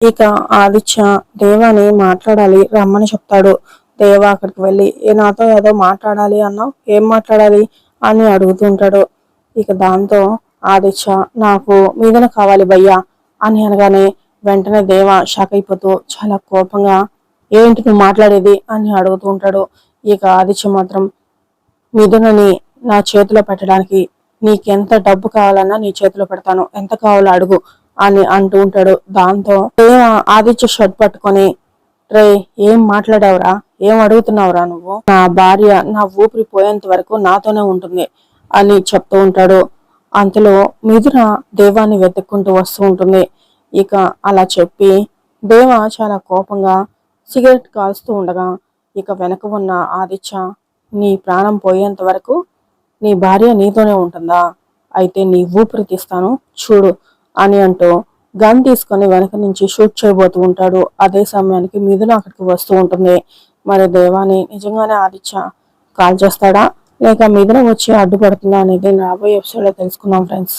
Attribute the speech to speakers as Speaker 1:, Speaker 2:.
Speaker 1: ఇక ఆదిత్య దేవాని మాట్లాడాలి రమ్మని చెప్తాడు. దేవ అక్కడికి వెళ్ళి ఏ నాతో ఏదో మాట్లాడాలి అన్నావు? ఏం మాట్లాడాలి? అని అడుగుతుంటాడు ఇక దాంతో ఆదిత్య నాకు మీదన కావాలి భయ్యా అని అనగానే వెంటనే దేవ షాక్ అయిపోతూ చాలా కోపంగా ఏంటి నువ్వు మాట్లాడేది? అని అడుగుతూ ఉంటాడు. ఇక ఆదిత్య మాత్రం మిథునని నా చేతిలో పెట్టడానికి నీకెంత డబ్బు కావాలన్నా నీ చేతిలో పెడతాను. ఎంత కావాలో అడుగు. అని అంటూ ఉంటాడు దాంతో. దేవ ఆదిత్య షర్ట్ పట్టుకొని రే ఏం మాట్లాడావురా? ఏం అడుగుతున్నావురా నువ్వు? నా భార్య నా ఊపిరి పోయేంత వరకు నాతోనే ఉంటుంది అని చెప్తూ ఉంటాడు. అంతలో మిథున దేవాన్ని వెతుక్కుంటూ వస్తూ ఉంటుంది. ఇక అలా చెప్పి దేవ చాలా కోపంగా సిగరెట్ కాల్స్తూ ఉండగా ఇక వెనక ఉన్న ఆదిత్య నీ ప్రాణం పోయేంత వరకు నీ భార్య నీతోనే ఉంటుందా? అయితే నీ ఊపిరి తీస్తాను చూడు అని అంటూ గన్ తీసుకొని వెనక నుంచి షూట్ చేయబోతూ ఉంటాడు. అదే సమయానికి మిథున అక్కడికి వస్తూ ఉంటుంది. మరి దేవాని నిజంగానే ఆదిత్య కాల్ చేస్తాడా? లేక మిథున వచ్చి అడ్డుపడుతుందా అనేది రాబోయే ఎపిసోడ్లో తెలుసుకుందాం ఫ్రెండ్స్